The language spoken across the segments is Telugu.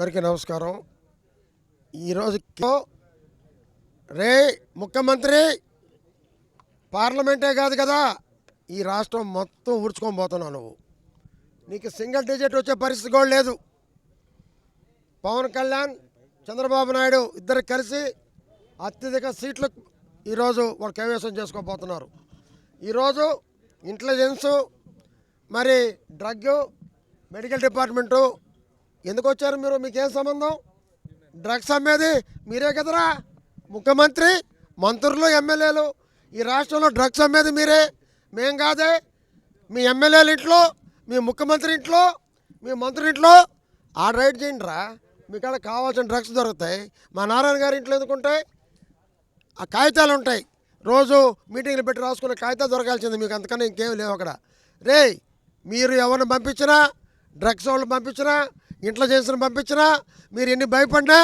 అందరికీ నమస్కారం. ఈరోజు రే ముఖ్యమంత్రి పార్లమెంటే కాదు కదా ఈ రాష్ట్రం మొత్తం ఊడ్చుకొని పోతున్నావు నువ్వు. నీకు సింగిల్ డిజిట్ వచ్చే పరిస్థితి కూడా లేదు. పవన్ కళ్యాణ్ చంద్రబాబు నాయుడు ఇద్దరు కలిసి అత్యధిక సీట్లు ఈరోజు వాళ్ళు కైవేశం చేసుకోబోతున్నారు ఈరోజు ఇంటెలిజెన్సు మరి డ్రగ్ మెడికల్ డిపార్ట్మెంటు ఎందుకు వచ్చారు మీరు? మీకేం సంబంధం? డ్రగ్స్ అమ్మేది మీరే కదరా? ముఖ్యమంత్రి మంత్రులు ఎమ్మెల్యేలు ఈ రాష్ట్రంలో డ్రగ్స్ అమ్మేది మీరే. మేం కాదే. మీ ఎమ్మెల్యేల ఇంట్లో మీ ముఖ్యమంత్రి ఇంట్లో మీ మంత్రి ఇంట్లో ఆ రైడ్ చేయండి రా మీకు కావాల్సిన డ్రగ్స్ దొరుకుతాయి. మా నారాయణ గారి ఇంట్లో ఎందుకుంటాయి ఆ కాగితాలు ఉంటాయి. రోజు మీటింగ్లు పెట్టి రాసుకునే కాగితాలు దొరకాల్సింది మీకు. అంతకన్నా ఇంకేం లేవు అక్కడ. రే మీరు ఎవరిని పంపించినా డ్రగ్స్ వాళ్ళని పంపించినా ఇంట్లో చేసిన పంపించినా మీరు ఎన్ని భయపడినా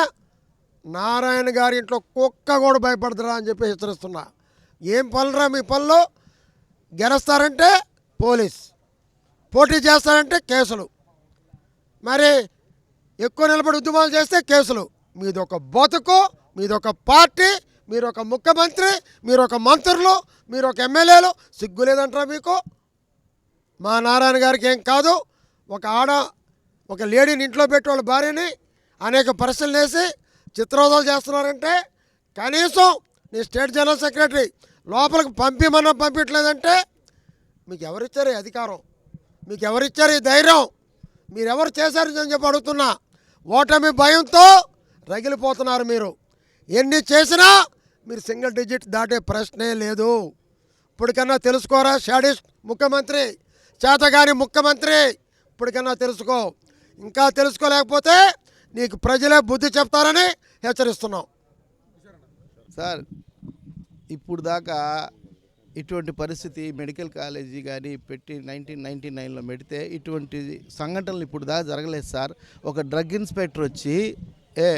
నారాయణ గారి ఇంట్లో కుక్క కూడా భయపడదురా అని చెప్పి హెచ్చరిస్తున్నా. ఏం పనులురా మీ పనులు? గెలుస్తారంటే పోలీస్. పోటీ చేస్తారంటే కేసులు. మరి ఎక్కువ నిలబడి ఉద్యమాలు చేస్తే కేసులు. మీదొక బతుకు మీదొక పార్టీ మీరు ఒక ముఖ్యమంత్రి మీరు ఒక మంత్రులు మీరు ఒక ఎమ్మెల్యేలు. సిగ్గు లేదంటారా మీకు? మా నారాయణ గారికి ఏం కాదు. ఒక ఆడ ఒక లేడీని ఇంట్లో పెట్టి వాళ్ళ భార్యని అనేక పరిస్థితులు వేసి చిత్రోదాలు చేస్తున్నారంటే కనీసం నీ స్టేట్ జనరల్ సెక్రటరీ లోపలికి పంపిమన్నా పంపించలేదంటే మీకు ఎవరిచ్చారు ఈ అధికారం? మీకు ఎవరిచ్చారు ఈ ధైర్యం? మీరెవరు చేశారు అని చెప్పి అడుగుతున్నా. ఓటమి భయంతో రగిలిపోతున్నారు మీరు. ఎన్ని చేసినా మీరు సింగిల్ డిజిట్ దాటే ప్రశ్నే లేదు. ఇప్పటికన్నా తెలుసుకోరా షాడిస్ట్ ముఖ్యమంత్రి? చేతగాని ముఖ్యమంత్రి? ఇప్పటికన్నా తెలుసుకో. ఇంకా తెలుసుకోలేకపోతే నీకు ప్రజలే బుద్ధి చెప్తారని హెచ్చరిస్తున్నాం సార్ ఇప్పుడు దాకా ఇటువంటి పరిస్థితి మెడికల్ కాలేజీ కానీ పెట్టి నైన్టీన్ నైన్టీ నైన్లో పెడితే ఇటువంటి సంఘటనలు ఇప్పుడు దాకా జరగలేదు సార్. ఒక డ్రగ్ ఇన్స్పెక్టర్ వచ్చి ఏ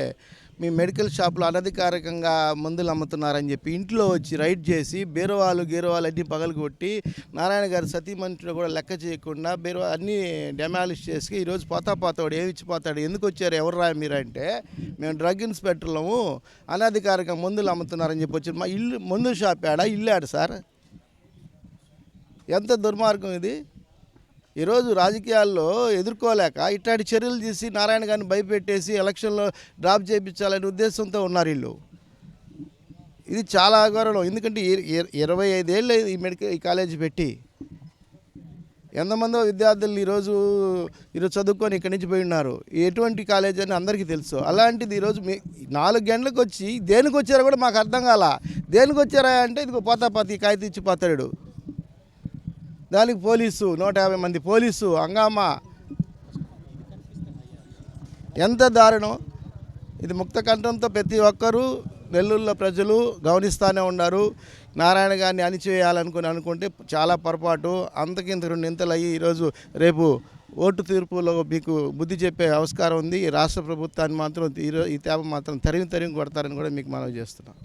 మీ మెడికల్ షాప్లో అనధికారికంగా మందులు అమ్ముతున్నారని చెప్పి ఇంట్లో వచ్చి రైడ్ చేసి బీరవాలు గీరువాలు అన్నీ పగలగొట్టి నారాయణ గారి సతీమణిని కూడా లెక్క చేయకుండా బీరవా అన్నీ డెమాలిష్ చేసి ఈరోజు పోతా పోతాడు ఏమి ఇచ్చిపోతాడు ఎందుకు వచ్చారు ఎవరు రా మీరు అంటే మేము డ్రగ్ ఇన్స్పెక్టర్లము అనధికారికంగా మందులు అమ్ముతున్నారని చెప్పి వచ్చి మా ఇల్లు మందు షాప్ ఆడా ఇల్లు ఆడ సార్? ఎంత దుర్మార్గం ఇది? ఈరోజు రాజకీయాల్లో ఎదుర్కోలేక ఇట్లాంటి చర్యలు తీసి నారాయణ గారిని భయపెట్టేసి ఎలక్షన్లో డ్రాప్ చేయించాలనే ఉద్దేశంతో ఉన్నారు వీళ్ళు. ఇది చాలా గౌరవం ఎందుకంటే ఇరవై ఐదేళ్ళు ఈ మెడికల్ ఈ కాలేజీ పెట్టి ఎంతమందో విద్యార్థులు ఈరోజు ఈరోజు చదువుకొని ఇక్కడి నుంచి పోయి ఉన్నారు. ఎటువంటి కాలేజ్ అని అందరికీ తెలుసు. అలాంటిది ఈరోజు మీ నాలుగు గంటలకు వచ్చి దేనికి వచ్చారో కూడా మాకు అర్థం కాల. దేనికి వచ్చారా అంటే ఇది పోతా పాతి కాయ ఇచ్చి పోతాడు దానికి పోలీసు నూట యాభై మంది పోలీసు హంగామా. ఎంత దారుణం. ఇది ముక్త కంఠంతో ప్రతి ఒక్కరూ నెల్లూరులో ప్రజలు గమనిస్తూనే ఉన్నారు. నారాయణ గారిని అణిచివేయాలనుకుని అనుకుంటే చాలా పొరపాటు. అంతకింత రెండు ఇంతలు అయ్యి ఈరోజు రేపు ఓటు తీర్పులో మీకు బుద్ధి చెప్పే ఆవిష్కారం ఉంది. రాష్ట్ర ప్రభుత్వాన్ని మాత్రం ఈ తేప మాత్రం తరిగి తరిగి కొడతారని కూడా మీకు మనవి చేస్తున్నాం.